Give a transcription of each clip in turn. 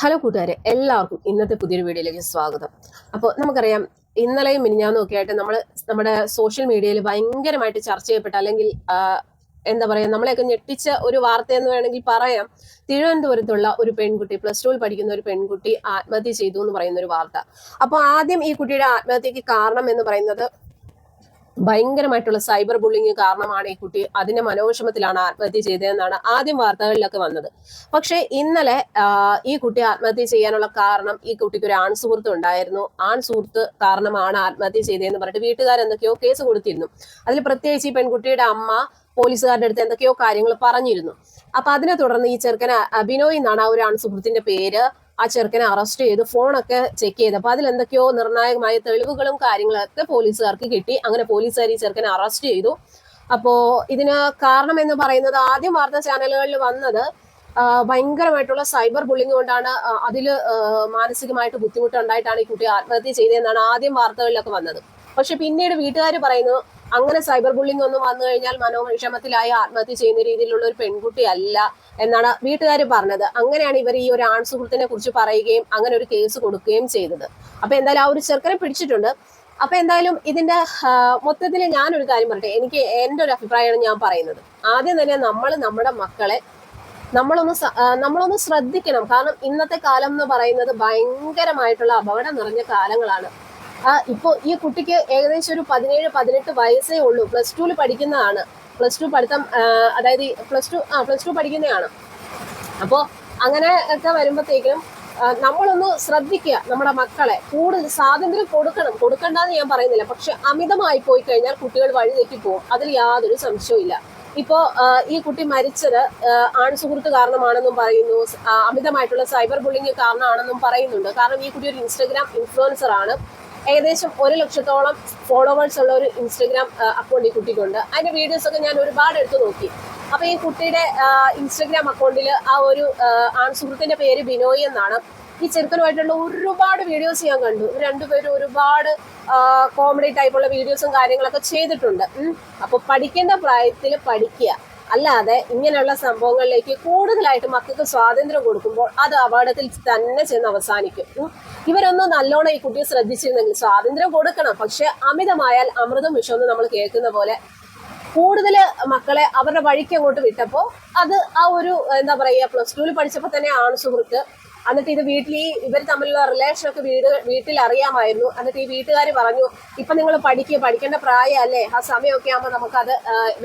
Hello കൂട്ടുകാരെ എല്ലാവർക്കും ഇന്നത്തെ പുതിയൊരു വീഡിയോയിലേക്ക് സ്വാഗതം. അപ്പോൾ നമുക്കറിയാം ഇന്നലെയും മിനിഞ്ഞാന്നും ഒക്കെ ആയിട്ട് നമ്മൾ നമ്മുടെ സോഷ്യൽ മീഡിയയിൽ ഭയങ്കരമായിട്ട് ചർച്ച ചെയ്യപ്പെട്ട അല്ലെങ്കിൽ എന്താ പറയുക നമ്മളെയൊക്കെ ഞെട്ടിച്ച ഒരു വാർത്ത എന്ന് വേണമെങ്കിൽ പറയാം. തിരുവനന്തപുരത്തുള്ള ഒരു പെൺകുട്ടി പ്ലസ് ടുവിൽ പഠിക്കുന്ന ഒരു പെൺകുട്ടി ആത്മഹത്യ ചെയ്തു എന്ന് പറയുന്ന ഒരു വാർത്ത. അപ്പോൾ ആദ്യം ഈ കുട്ടിയുടെ ആത്മഹത്യക്ക് കാരണം എന്ന് പറയുന്നത് ഭയങ്കരമായിട്ടുള്ള സൈബർ ബുള്ളിങ് കാരണമാണ് ഈ കുട്ടി അതിന്റെ മനോവിഷമത്തിലാണ് ആത്മഹത്യ ചെയ്തതെന്നാണ് ആദ്യം വാർത്തകളിലൊക്കെ വന്നത്. പക്ഷേ ഇന്നലെ ഈ കുട്ടി ആത്മഹത്യ ചെയ്യാനുള്ള കാരണം ഈ കുട്ടിക്ക് ഒരു ആൺ സുഹൃത്ത് ഉണ്ടായിരുന്നു. ആൺ സുഹൃത്ത് കാരണമാണ് ആത്മഹത്യ ചെയ്തതെന്ന് പറഞ്ഞിട്ട് വീട്ടുകാരെന്തൊക്കെയോ കേസ് കൊടുത്തിരുന്നു. അതിൽ പ്രത്യേകിച്ച് ഈ പെൺകുട്ടിയുടെ അമ്മ പോലീസുകാരുടെ അടുത്ത് എന്തൊക്കെയോ കാര്യങ്ങൾ പറഞ്ഞിരുന്നു. അപ്പൊ അതിനെ തുടർന്ന് ഈ ചെറുക്കന് അഭിനോയ് എന്നാണ് ആ ഒരു ആൺസുഹൃത്തിന്റെ പേര്. ആ ചെറുക്കനെ അറസ്റ്റ് ചെയ്ത് ഫോണൊക്കെ ചെക്ക് ചെയ്ത്. അപ്പൊ എന്തൊക്കെയോ നിർണായകമായ തെളിവുകളും കാര്യങ്ങളൊക്കെ പോലീസുകാർക്ക് കിട്ടി. അങ്ങനെ പോലീസുകാർ ഈ ചെറുക്കനെ അറസ്റ്റ് ചെയ്തു. അപ്പോ ഇതിന് കാരണം എന്ന് പറയുന്നത് ആദ്യം വാർത്താ ചാനലുകളിൽ വന്നത് ഭയങ്കരമായിട്ടുള്ള സൈബർ ബുള്ളിങ് കൊണ്ടാണ് അതിൽ മാനസികമായിട്ട് ബുദ്ധിമുട്ടുണ്ടായിട്ടാണ് ഈ കുട്ടി ആത്മഹത്യ ചെയ്തതെന്നാണ് ആദ്യം വാർത്തകളിലൊക്കെ വന്നത്. പക്ഷെ പിന്നീട് വീട്ടുകാർ പറയുന്നു അങ്ങനെ സൈബർ ബുള്ളിങ് ഒന്നും വന്നു കഴിഞ്ഞാൽ മനോവിഷമത്തിലായി ആത്മഹത്യ ചെയ്യുന്ന രീതിയിലുള്ള ഒരു പെൺകുട്ടി അല്ല എന്നാണ് വീട്ടുകാർ പറഞ്ഞത്. അങ്ങനെയാണ് ഇവർ ഈ ഒരു ആൺ സുഹൃത്തിനെ കുറിച്ച് പറയുകയും അങ്ങനെ ഒരു കേസ് കൊടുക്കുകയും ചെയ്തത്. അപ്പൊ എന്തായാലും ആ ഒരു ചെറുക്കനെ പിടിച്ചിട്ടുണ്ട്. അപ്പൊ എന്തായാലും ഇതിന്റെ മൊത്തത്തിൽ ഞാനൊരു കാര്യം പറയട്ടെ. എനിക്ക് എന്റെ ഒരു അഭിപ്രായമാണ് ഞാൻ പറയുന്നത്. ആദ്യം തന്നെ നമ്മൾ നമ്മുടെ മക്കളെ നമ്മളൊന്ന് നമ്മളൊന്ന് ശ്രദ്ധിക്കണം. കാരണം ഇന്നത്തെ കാലം എന്ന് പറയുന്നത് ഭയങ്കരമായിട്ടുള്ള അപകടം നിറഞ്ഞ കാലങ്ങളാണ്. ആ ഇപ്പോ ഈ കുട്ടിക്ക് ഏകദേശം ഒരു പതിനേഴ് പതിനെട്ട് വയസ്സേ ഉള്ളൂ. പ്ലസ് ടുവിൽ പഠിക്കുന്നതാണ്. പ്ലസ് ടു പഠിത്തം അതായത് പ്ലസ് ടു ആ പ്ലസ് ടു പഠിക്കുന്നതാണ്. അപ്പോൾ അങ്ങനെ ഒക്കെ വരുമ്പോഴത്തേക്കും നമ്മളൊന്ന് ശ്രദ്ധിക്കുക നമ്മുടെ മക്കളെ. കൂടുതൽ സ്വാതന്ത്ര്യം കൊടുക്കണം. കൊടുക്കണ്ടെന്ന് ഞാൻ പറയുന്നില്ല. പക്ഷെ അമിതമായി പോയി കഴിഞ്ഞാൽ കുട്ടികൾ വഴി തെറ്റിപ്പോകും അതിൽ യാതൊരു സംശയവും ഇല്ല. ഇപ്പോ ഈ കുട്ടി മരിച്ചത് ആൺസുഹൃത്ത് കാരണമാണെന്നും പറയുന്നു. അമിതമായിട്ടുള്ള സൈബർ ബുള്ളിങ് കാരണമാണെന്നും പറയുന്നുണ്ട്. കാരണം ഈ കുട്ടി ഒരു ഇൻസ്റ്റഗ്രാം ഇൻഫ്ലുവൻസർ ആണ് ഏകദേശം ഒരു ലക്ഷത്തോളം ഫോളോവേഴ്സ് ഉള്ള ഒരു ഇൻസ്റ്റഗ്രാം അക്കൗണ്ട് ഈ കുട്ടിക്കുണ്ട്. അതിന്റെ വീഡിയോസ് ഒക്കെ ഞാൻ ഒരുപാട് എടുത്തു നോക്കി. അപ്പൊ ഈ കുട്ടിയുടെ ഇൻസ്റ്റഗ്രാം അക്കൗണ്ടിൽ ആ ഒരു ആൺസുഹൃത്തിന്റെ ആൺ സുഹൃത്തിന്റെ പേര് ബിനോയ് എന്നാണ്. ഈ ചെറുക്കനുമായിട്ടുള്ള ഒരുപാട് വീഡിയോസ് ഞാൻ കണ്ടു. രണ്ടുപേരും ഒരുപാട് കോമഡി ടൈപ്പുള്ള വീഡിയോസും കാര്യങ്ങളൊക്കെ ചെയ്തിട്ടുണ്ട്. അപ്പൊ പഠിക്കേണ്ട പ്രായത്തിൽ പഠിക്കുക. അല്ലാതെ ഇങ്ങനെയുള്ള സംഭവങ്ങളിലേക്ക് കൂടുതലായിട്ട് മക്കൾക്ക് സ്വാതന്ത്ര്യം കൊടുക്കുമ്പോൾ അത് അപകടത്തിൽ തന്നെ ചെന്ന് അവസാനിക്കും. ഇവരൊന്നും നല്ലോണം ഈ കുട്ടിയെ ശ്രദ്ധിച്ചിരുന്നെങ്കിൽ സ്വാതന്ത്ര്യം കൊടുക്കണം. പക്ഷെ അമിതമായാൽ അമൃതം വിഷമെന്ന് നമ്മൾ കേൾക്കുന്ന പോലെ കൂടുതൽ മക്കളെ അവരുടെ വഴിക്ക് അങ്ങോട്ട് വിട്ടപ്പോൾ അത് ആ ഒരു എന്താ പറയുക പ്ലസ് ടുവിൽ പഠിച്ചപ്പോൾ തന്നെ ആണ് സുഹൃത്ത് എന്നിട്ട് ഇത് വീട്ടിൽ ഈ ഇവർ തമ്മിലുള്ള റിലേഷൻ ഒക്കെ വീട് വീട്ടിൽ അറിയാമായിരുന്നു. എന്നിട്ട് ഈ വീട്ടുകാർ പറഞ്ഞു ഇപ്പൊ നിങ്ങൾ പഠിക്കുക പഠിക്കേണ്ട പ്രായമല്ലേ. ആ സമയമൊക്കെ ആകുമ്പോൾ നമുക്കത്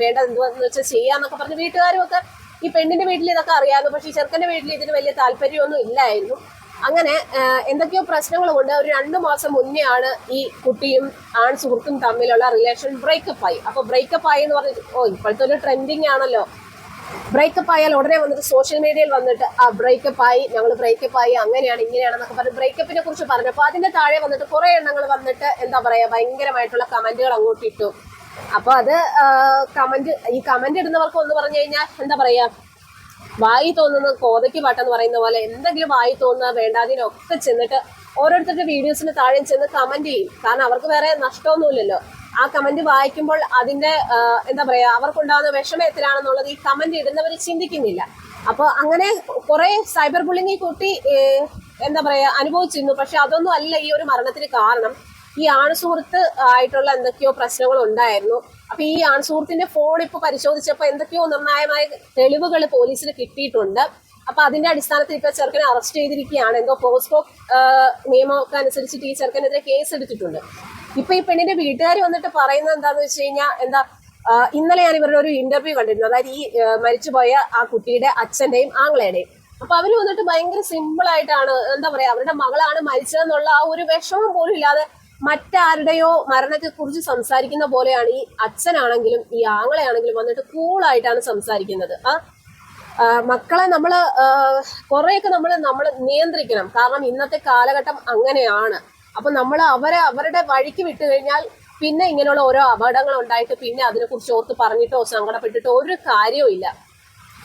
വേണ്ടത് എന്തുവാന്ന് വെച്ചാൽ ചെയ്യാന്നൊക്കെ പറഞ്ഞു വീട്ടുകാരും ഒക്കെ ഈ പെണ്ണിന്റെ വീട്ടിൽ ഇതൊക്കെ അറിയാമായിരുന്നു. പക്ഷെ ചെറുക്കന്റെ വീട്ടിൽ ഇതിന് വലിയ താല്പര്യമൊന്നും ഇല്ലായിരുന്നു. അങ്ങനെ എന്തൊക്കെയോ പ്രശ്നങ്ങൾ കൊണ്ട് ഒരു രണ്ടു മാസം മുന്നേ ആണ് ഈ കുട്ടിയും ആൺ സുഹൃത്തും തമ്മിലുള്ള റിലേഷൻ ബ്രേക്കപ്പ് ആയി. അപ്പൊ ബ്രേക്കപ്പ് ആയി എന്ന് പറഞ്ഞിട്ട് ഓ ഇപ്പോഴത്തെ ഒരു ട്രെൻഡിങ് ആണല്ലോ. ബ്രേക്കപ്പ് ആയാൽ ഉടനെ വന്നിട്ട് സോഷ്യൽ മീഡിയയിൽ വന്നിട്ട് ആ ബ്രേക്കപ്പ് ആയി ഞങ്ങൾ ബ്രേക്കപ്പ് ആയി അങ്ങനെയാണ് ഇങ്ങനെയാണെന്നൊക്കെ പറഞ്ഞ് ബ്രേക്കപ്പിനെ കുറിച്ച് പറഞ്ഞു. പറഞ്ഞപ്പോൾ അതിന്റെ താഴെ വന്നിട്ട് കുറെ എണ്ണങ്ങൾ വന്നിട്ട് എന്താ പറയാ ഭയങ്കരമായിട്ടുള്ള കമന്റുകൾ അങ്ങോട്ട് ഇട്ടു. അപ്പൊ അത് കമന്റ് ഈ കമന്റ് ഇടുന്നവർക്ക് ഒന്ന് പറഞ്ഞു കഴിഞ്ഞാൽ എന്താ പറയാ വായി തോന്നുന്ന കോതയ്ക്ക് പാട്ടെന്ന് പറയുന്ന പോലെ എന്തെങ്കിലും വായി തോന്നുക വേണ്ടാതിനൊക്കെ ചെന്നിട്ട് ഓരോരുത്തരുടെ വീഡിയോസിന് താഴെ ചെന്ന് കമന്റ് ചെയ്യും. കാരണം അവർക്ക് വേറെ നഷ്ടമൊന്നുമില്ലല്ലോ. ആ കമന്റ് വായിക്കുമ്പോൾ അതിന്റെ എന്താ പറയാ അവർക്കുണ്ടാകുന്ന വിഷമം എത്രയാണെന്നുള്ളത് ഈ കമന്റ് ഇടുന്നവർ ചിന്തിക്കുന്നില്ല. അപ്പൊ അങ്ങനെ കുറെ സൈബർ ബുള്ളിങ് കൂട്ടി കുട്ടി എന്താ പറയാ അനുഭവിച്ചിരുന്നു. പക്ഷെ അതൊന്നും അല്ല ഈ ഒരു മരണത്തിന് കാരണം. ഈ ആൺസുഹൃത്ത് ആയിട്ടുള്ള എന്തൊക്കെയോ പ്രശ്നങ്ങൾ ഉണ്ടായിരുന്നു. അപ്പൊ ഈ ആൺസുഹൃത്തിന്റെ ഫോൺ ഇപ്പൊ പരിശോധിച്ചപ്പോ എന്തൊക്കെയോ നിർണായകമായ തെളിവുകൾ പോലീസിന് കിട്ടിയിട്ടുണ്ട്. അപ്പൊ അതിന്റെ അടിസ്ഥാനത്തിൽ ഇപ്പൊ ചെറുക്കനെ അറസ്റ്റ് ചെയ്തിരിക്കുകയാണ്. എന്തോ പോസ്കോ നിയമമൊക്കെ അനുസരിച്ചിട്ട് ഈ ചെറുക്കനെതിരെ കേസ് എടുത്തിട്ടുണ്ട്. ഇപ്പൊ ഈ പെണ്ണിന്റെ വീട്ടുകാർ വന്നിട്ട് പറയുന്നത് എന്താന്ന് വെച്ച് കഴിഞ്ഞാൽ എന്താ ഇന്നലെ ഞാൻ ഇവരുടെ ഒരു ഇന്റർവ്യൂ കണ്ടിരുന്നു. അതായത് ഈ മരിച്ചുപോയ ആ കുട്ടിയുടെ അച്ഛന്റെയും ആങ്ങളയുടെയും. അപ്പൊ അവർ വന്നിട്ട് ഭയങ്കര സിമ്പിൾ ആയിട്ടാണ് എന്താ പറയാ അവരുടെ മകളാണ് മരിച്ചതെന്നുള്ള ആ ഒരു വിഷമം പോലും ഇല്ലാതെ മറ്റാരുടെയോ മരണത്തെ കുറിച്ച് സംസാരിക്കുന്ന പോലെയാണ് ഈ അച്ഛനാണെങ്കിലും ഈ ആങ്ങളെയാണെങ്കിലും വന്നിട്ട് കൂളായിട്ടാണ് സംസാരിക്കുന്നത്. ആ, മക്കളെ നമ്മൾ കുറെയൊക്കെ നമ്മൾ നമ്മൾ നിയന്ത്രിക്കണം. കാരണം ഇന്നത്തെ കാലഘട്ടം അങ്ങനെയാണ്. അപ്പൊ നമ്മൾ അവരെ അവരുടെ വഴിക്ക് വിട്ടു കഴിഞ്ഞാൽ പിന്നെ ഇങ്ങനെയുള്ള ഓരോ അപകടങ്ങൾ ഉണ്ടായിട്ട് പിന്നെ അതിനെക്കുറിച്ച് ഓർത്ത് പറഞ്ഞിട്ടോ സങ്കടപ്പെട്ടിട്ടോ ഒരു കാര്യവും ഇല്ല.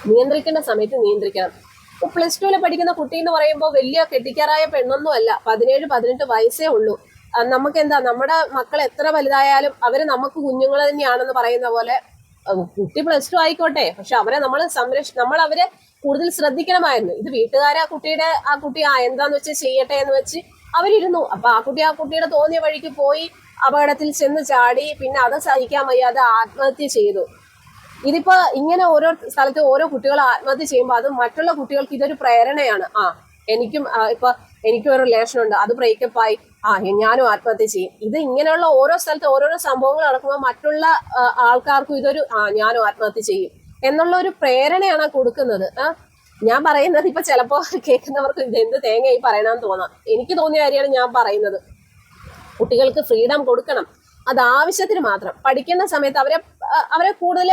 നിയന്ത്രിക്കേണ്ട സമയത്ത് നിയന്ത്രിക്കണം. ഇപ്പൊ പ്ലസ് ടുവിൽ പഠിക്കുന്ന കുട്ടി എന്ന് പറയുമ്പോൾ വലിയ കെട്ടിക്കാറായ പെണ്ണൊന്നും അല്ല. പതിനേഴ് പതിനെട്ട് വയസ്സേ ഉള്ളൂ. നമുക്ക് എന്താ നമ്മുടെ മക്കൾ എത്ര വലുതായാലും അവർ നമുക്ക് കുഞ്ഞുങ്ങൾ തന്നെയാണെന്ന് പറയുന്ന പോലെ കുട്ടി പ്ലസ് ടു ആയിക്കോട്ടെ. പക്ഷെ അവരെ നമ്മൾ സംരക്ഷ നമ്മൾ അവരെ കൂടുതൽ ശ്രദ്ധിക്കണമായിരുന്നു. ഇത് വീട്ടുകാരെ ആ കുട്ടിയുടെ ആ കുട്ടി ആ എന്താന്ന് വെച്ച് ചെയ്യട്ടെ എന്ന് വെച്ച് അവരിരുന്നു. അപ്പൊ ആ കുട്ടി ആ കുട്ടിയുടെ തോന്നിയ വഴിക്ക് പോയി അപകടത്തിൽ ചെന്ന് ചാടി പിന്നെ അത് സഹിക്കാൻ വയ്യാതെ ആത്മഹത്യ ചെയ്തു. ഇതിപ്പോ ഇങ്ങനെ ഓരോ സ്ഥലത്ത് ഓരോ കുട്ടികൾ ആത്മഹത്യ ചെയ്യുമ്പോൾ അത് മറ്റുള്ള കുട്ടികൾക്ക് ഇതൊരു പ്രേരണയാണ്. ആ എനിക്കും ഇപ്പൊ എനിക്കും ഒരു റിലേഷൻ ഉണ്ട്. അത് ബ്രേക്കപ്പ് ആയി. ആ ഞാനും ആത്മഹത്യ ചെയ്യും. ഇത് ഇങ്ങനെയുള്ള ഓരോ സ്ഥലത്ത് ഓരോരോ സംഭവങ്ങൾ നടക്കുമ്പോൾ മറ്റുള്ള ആൾക്കാർക്കും ഇതൊരു ആ ഞാനും ആത്മഹത്യ ചെയ്യും. എന്നുള്ള ഒരു പ്രേരണയാണ് കൊടുക്കുന്നത്. ആ ഞാൻ പറയുന്നത് ഇപ്പൊ ചിലപ്പോ കേൾക്കുന്നവർക്ക് ഇത് എന്ത് തേങ്ങയായി പറയണമെന്ന് തോന്നാം. എനിക്ക് തോന്നിയ കാര്യമാണ് ഞാൻ പറയുന്നത്. കുട്ടികൾക്ക് ഫ്രീഡം കൊടുക്കണം. അത് ആവശ്യത്തിന് മാത്രം. പഠിക്കുന്ന സമയത്ത് അവരെ അവരെ കൂടുതൽ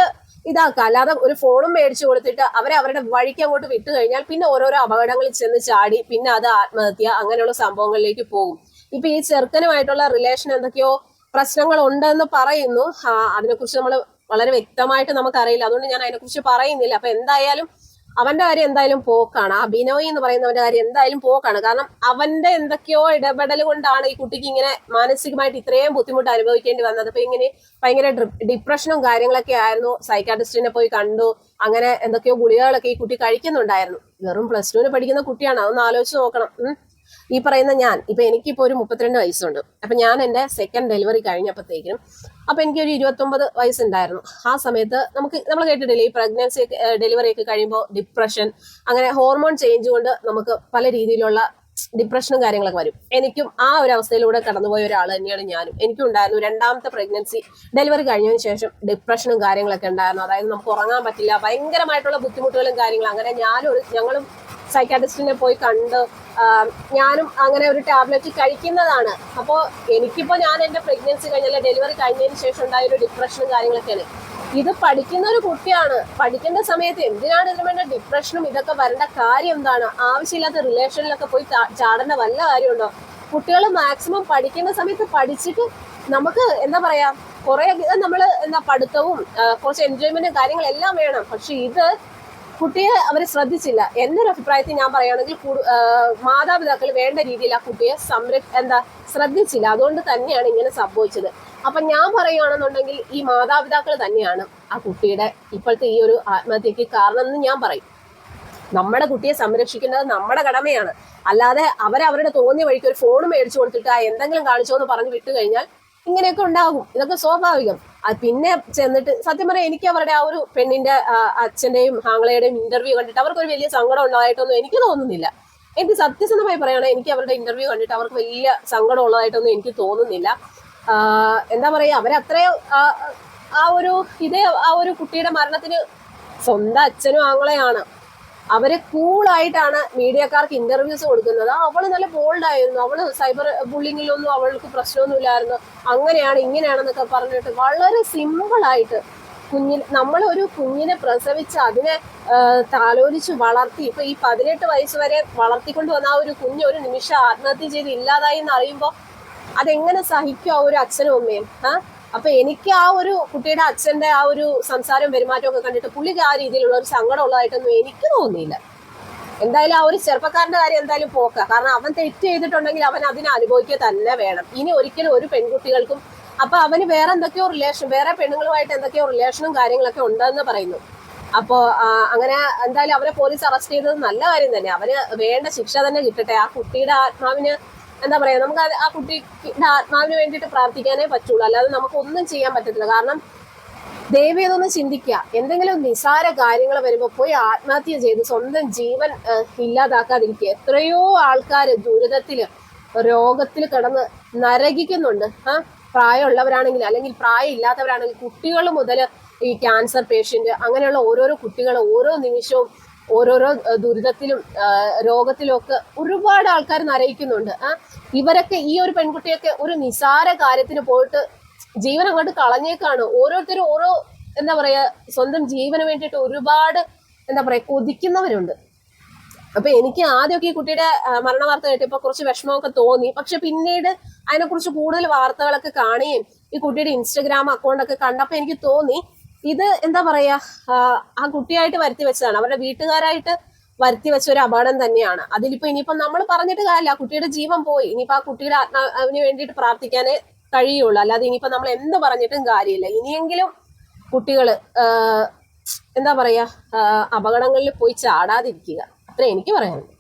ഇതാക്കുക അല്ലാതെ ഒരു ഫോണും മേടിച്ചു കൊടുത്തിട്ട് അവരെ അവരുടെ വഴിക്ക് അങ്ങോട്ട് വിട്ടു കഴിഞ്ഞാൽ പിന്നെ ഓരോരോ അപകടങ്ങളിൽ ചെന്ന് ചാടി പിന്നെ അത് ആത്മഹത്യ അങ്ങനെയുള്ള സംഭവങ്ങളിലേക്ക് പോകും. ഇപ്പൊ ഈ ചെറുക്കനുമായിട്ടുള്ള റിലേഷൻ എന്തൊക്കെയോ പ്രശ്നങ്ങൾ ഉണ്ടെന്ന് പറയുന്നു അതിനെക്കുറിച്ച് നമ്മൾ വളരെ വ്യക്തമായിട്ട് നമുക്കറിയില്ല. അതുകൊണ്ട് ഞാൻ അതിനെക്കുറിച്ച് പറയുന്നില്ല. അപ്പൊ എന്തായാലും അവന്റെ കാര്യം എന്തായാലും പോക്കാണ്. ആ ബിനോയ് എന്ന് പറയുന്നവന്റെ കാര്യം എന്തായാലും പോക്കാണ്. കാരണം അവന്റെ എന്തൊക്കെയോ ഇടപെടൽ കൊണ്ടാണ് ഈ കുട്ടിക്ക് ഇങ്ങനെ മാനസികമായിട്ട് ഇത്രയും ബുദ്ധിമുട്ട് അനുഭവിക്കേണ്ടി വന്നത്. അപ്പൊ ഇങ്ങനെ ഭയങ്കര ഡിപ്രഷനും കാര്യങ്ങളൊക്കെ ആയിരുന്നു. സൈക്കാട്രിസ്റ്റിനെ പോയി കണ്ടു. അങ്ങനെ എന്തൊക്കെയോ ഗുളികകളൊക്കെ ഈ കുട്ടി കഴിക്കുന്നുണ്ടായിരുന്നു. വെറും പ്ലസ് ടുവിന് പഠിക്കുന്ന കുട്ടിയാണ്. അതൊന്ന് ആലോചിച്ച് നോക്കണം. ഈ പറയുന്ന ഞാൻ ഇപ്പൊ എനിക്കിപ്പോ ഒരു മുപ്പത്തിരണ്ട് വയസ്സുണ്ട്. അപ്പൊ ഞാൻ എന്റെ സെക്കൻഡ് ഡെലിവറി കഴിഞ്ഞപ്പോഴത്തേക്കും അപ്പൊ എനിക്ക് ഒരു ഇരുപത്തൊമ്പത് വയസ്സുണ്ടായിരുന്നു. ആ സമയത്ത് നമുക്ക് നമ്മൾ കേട്ടിട്ടില്ലേ ഈ പ്രഗ്നൻസി ഡെലിവറി ഒക്കെ കഴിയുമ്പോൾ ഡിപ്രഷൻ അങ്ങനെ ഹോർമോൺ ചേഞ്ച് കൊണ്ട് നമുക്ക് പല രീതിയിലുള്ള ഡിപ്രഷനും കാര്യങ്ങളൊക്കെ വരും. എനിക്കും ആ ഒരു അവസ്ഥയിലൂടെ കടന്നുപോയ ഒരാൾ തന്നെയാണ് ഞാനും. എനിക്കും ഉണ്ടായിരുന്നു രണ്ടാമത്തെ പ്രഗ്നൻസി ഡെലിവറി കഴിഞ്ഞതിന് ശേഷം ഡിപ്രഷനും കാര്യങ്ങളൊക്കെ ഉണ്ടായിരുന്നു. അതായത് നമുക്ക് ഉറങ്ങാൻ പറ്റില്ല ഭയങ്കരമായിട്ടുള്ള ബുദ്ധിമുട്ടുകളും കാര്യങ്ങളും. അങ്ങനെ ഞാനും ഒരു ഞങ്ങളും സൈക്കാട്രിസ്റ്റിനെ പോയി കണ്ട് ഞാനും അങ്ങനെ ഒരു ടാബ്ലറ്റ് കഴിക്കുന്നതാണ്. അപ്പോൾ എനിക്കിപ്പോൾ ഞാൻ എന്റെ പ്രഗ്നൻസി കഴിഞ്ഞാൽ ഡെലിവറി കഴിഞ്ഞതിന് ശേഷം ഉണ്ടായ ഒരു ഡിപ്രഷനും കാര്യങ്ങളൊക്കെയാണ്. ഇത് പഠിക്കുന്ന ഒരു കുട്ടിയാണ്. പഠിക്കുന്ന സമയത്ത് എന്തിനാണ് ഇതിനു വേണ്ട ഡിപ്രഷനും ഇതൊക്കെ വരേണ്ട കാര്യം എന്താണ്? ആവശ്യമില്ലാത്ത റിലേഷനിലൊക്കെ പോയി ചാടേണ്ട വല്ല കാര്യമുണ്ടോ? കുട്ടികൾ മാക്സിമം പഠിക്കുന്ന സമയത്ത് പഠിച്ചിട്ട് നമുക്ക് എന്താ പറയാ കുറെ നമ്മൾ എന്താ പഠിത്തവും കുറച്ച് എൻജോയ്മെന്റും കാര്യങ്ങളെല്ലാം വേണം. പക്ഷെ ഇത് കുട്ടിയെ അവർ ശ്രദ്ധിച്ചില്ല. എന്നൊരു അഭിപ്രായത്തിൽ ഞാൻ പറയുകയാണെങ്കിൽ മാതാപിതാക്കൾ വേണ്ട രീതിയിൽ ആ കുട്ടിയെ സംര എന്താ ശ്രദ്ധിച്ചില്ല. അതുകൊണ്ട് തന്നെയാണ് ഇങ്ങനെ സംഭവിച്ചത്. അപ്പൊ ഞാൻ പറയുകയാണെന്നുണ്ടെങ്കിൽ ഈ മാതാപിതാക്കൾ തന്നെയാണ് ആ കുട്ടിയുടെ ഇപ്പോഴത്തെ ഈ ഒരു ആത്മഹത്യക്ക് കാരണം എന്ന് ഞാൻ പറയും. നമ്മുടെ കുട്ടിയെ സംരക്ഷിക്കേണ്ടത് നമ്മുടെ കടമയാണ്. അല്ലാതെ അവരവരുടെ തോന്നിയ വഴിക്ക് ഒരു ഫോൺ മേടിച്ചു കൊടുത്തിട്ട് ആ എന്തെങ്കിലും കാണിച്ചോ എന്ന് പറഞ്ഞ് വിട്ടു കഴിഞ്ഞാൽ ഇങ്ങനെയൊക്കെ ഉണ്ടാകും. ഇതൊക്കെ സ്വാഭാവികം. പിന്നെ ചെന്നിട്ട് സത്യം പറയാം എനിക്ക് അവരുടെ ആ ഒരു പെണ്ണിന്റെ അച്ഛന്റെയും ആങ്ങളയുടെയും ഇന്റർവ്യൂ കണ്ടിട്ട് അവർക്ക് ഒരു വലിയ സങ്കടം ഉണ്ടായിട്ടൊന്നും എനിക്ക് തോന്നുന്നില്ല. എനിക്ക് സത്യസന്ധമായി പറയുകയാണെങ്കിൽ എനിക്ക് അവരുടെ ഇന്റർവ്യൂ കണ്ടിട്ട് അവർക്ക് വലിയ സങ്കടം ഉള്ളതായിട്ടൊന്നും എനിക്ക് തോന്നുന്നില്ല. എന്താ പറയാ അവരത്രയും ആ ഒരു ഇതേ ആ ഒരു കുട്ടിയുടെ മരണത്തിന് സ്വന്തം അച്ഛനും ആങ്ങളെയാണ്. അവർ കൂളായിട്ടാണ് മീഡിയക്കാർക്ക് ഇന്റർവ്യൂസ് കൊടുക്കുന്നത്. അവൾ നല്ല ബോൾഡ് ആയിരുന്നു. അവൾ സൈബർ ബുള്ളിങ്ങിലൊന്നും അവൾക്ക് പ്രശ്നമൊന്നുമില്ലായിരുന്നു അങ്ങനെയാണ് ഇങ്ങനെയാണെന്നൊക്കെ പറഞ്ഞിട്ട് വളരെ സിമ്പിളായിട്ട് കുഞ്ഞിന് നമ്മൾ ഒരു കുഞ്ഞിനെ പ്രസവിച്ച് അതിനെ താലോലിച്ച് വളർത്തി ഇപ്പൊ ഈ പതിനെട്ട് വയസ്സ് വരെ വളർത്തിക്കൊണ്ട് വന്ന ആ ഒരു കുഞ്ഞ് ഒരു നിമിഷം ആത്മഹത്യ ചെയ്ത് ഇല്ലാതായി എന്ന് അറിയുമ്പോൾ അതെങ്ങനെ സഹിക്കും ആ ഒരു അച്ഛനും അമ്മയും? ആ? അപ്പൊ എനിക്ക് ആ ഒരു കുട്ടിയുടെ അച്ഛന്റെ ആ ഒരു സംസാരം പെരുമാറ്റം ഒക്കെ കണ്ടിട്ട് പുള്ളിക്ക് ആ രീതിയിലുള്ള ഒരു സങ്കടം ഉള്ളതായിട്ടൊന്നും എനിക്ക് തോന്നിയില്ല. എന്തായാലും ആ ഒരു ചെറുപ്പക്കാരന്റെ കാര്യം എന്തായാലും പോക്ക. കാരണം അവൻ തെറ്റ് ചെയ്തിട്ടുണ്ടെങ്കിൽ അവൻ അതിനെ അനുഭവിക്കുക തന്നെ വേണം. ഇനി ഒരിക്കലും ഒരു പെൺകുട്ടികൾക്കും അപ്പൊ അവന് വേറെ എന്തൊക്കെയോ റിലേഷൻ വേറെ പെണ്ണുങ്ങളുമായിട്ട് എന്തൊക്കെയോ റിലേഷനും കാര്യങ്ങളൊക്കെ ഉണ്ടെന്ന് പറയുന്നു. അപ്പോ അങ്ങനെ എന്തായാലും അവരെ പോലീസ് അറസ്റ്റ് ചെയ്തത് നല്ല കാര്യം തന്നെ. അവന് വേണ്ട ശിക്ഷ തന്നെ കിട്ടട്ടെ. ആ കുട്ടിയുടെ ആത്മാവിന് എന്താ പറയാ നമുക്ക് ആ കുട്ടിയുടെ ആത്മാവിന് വേണ്ടിയിട്ട് പ്രാർത്ഥിക്കാനേ പറ്റുള്ളൂ. അല്ലാതെ നമുക്ക് ഒന്നും ചെയ്യാൻ പറ്റത്തില്ല. കാരണം ദൈവം ഇതൊന്ന് ചിന്തിക്കുക. എന്തെങ്കിലും നിസാര കാര്യങ്ങൾ വരുമ്പോൾ പോയി ആത്മഹത്യ ചെയ്ത് സ്വന്തം ജീവൻ ഇല്ലാതാക്കാതിരിക്കുക. എത്രയോ ആൾക്കാർ ദുരിതത്തിൽ രോഗത്തിൽ കിടന്ന് നരകിക്കുന്നുണ്ട്. ആ പ്രായമുള്ളവരാണെങ്കിൽ അല്ലെങ്കിൽ പ്രായം ഇല്ലാത്തവരാണെങ്കിൽ കുട്ടികൾ മുതൽ ഈ ക്യാൻസർ പേഷ്യന്റ് അങ്ങനെയുള്ള ഓരോരോ കുട്ടികൾ ഓരോ നിമിഷവും ഓരോരോ ദുരിതത്തിലും രോഗത്തിലും ഒക്കെ ഒരുപാട് ആൾക്കാർ നരയിക്കുന്നുണ്ട്. ആ ഇവരൊക്കെ ഈ ഒരു പെൺകുട്ടിയൊക്കെ ഒരു നിസാര കാര്യത്തിന് പോയിട്ട് ജീവൻ അങ്ങോട്ട് കളഞ്ഞേക്കാണ്. ഓരോരുത്തരും ഓരോ എന്താ പറയാ സ്വന്തം ജീവന് വേണ്ടിയിട്ട് ഒരുപാട് എന്താ പറയാ കൊതിക്കുന്നവരുണ്ട്. അപ്പൊ എനിക്ക് ആദ്യമൊക്കെ ഈ കുട്ടിയുടെ മരണ വാർത്ത കേട്ടപ്പോ കുറച്ച് വിഷമമൊക്കെ തോന്നി. പക്ഷെ പിന്നീട് അതിനെക്കുറിച്ച് കൂടുതൽ വാർത്തകളൊക്കെ കാണുകയും ഈ കുട്ടിയുടെ ഇൻസ്റ്റഗ്രാം അക്കൗണ്ടൊക്കെ കണ്ടപ്പോൾ കണ്ടപ്പോ എനിക്ക് തോന്നി ഇത് എന്താ പറയാ ആ, കുട്ടിയായിട്ട് വരുത്തി വെച്ചതാണ്. അവരുടെ വീട്ടുകാരായിട്ട് വരുത്തി വെച്ച ഒരു അപകടം തന്നെയാണ്. അതിലിപ്പോ ഇനിയിപ്പോ നമ്മൾ പറഞ്ഞിട്ട് കാര്യമില്ല. ആ കുട്ടിയുടെ ജീവൻ പോയി. ഇനിയിപ്പോ ആ കുട്ടിയുടെ ആത്മാവിന് വേണ്ടിയിട്ട് പ്രാർത്ഥിക്കാനേ കഴിയുള്ളൂ. അല്ലാതെ ഇനിയിപ്പോ നമ്മൾ എന്ത് പറഞ്ഞിട്ടും കാര്യമില്ല. ഇനിയെങ്കിലും കുട്ടികൾ എന്താ പറയാ അപകടങ്ങളിൽ പോയി ചാടാതിരിക്കുക. അത്രേ എനിക്ക് പറയാനുള്ളൂ.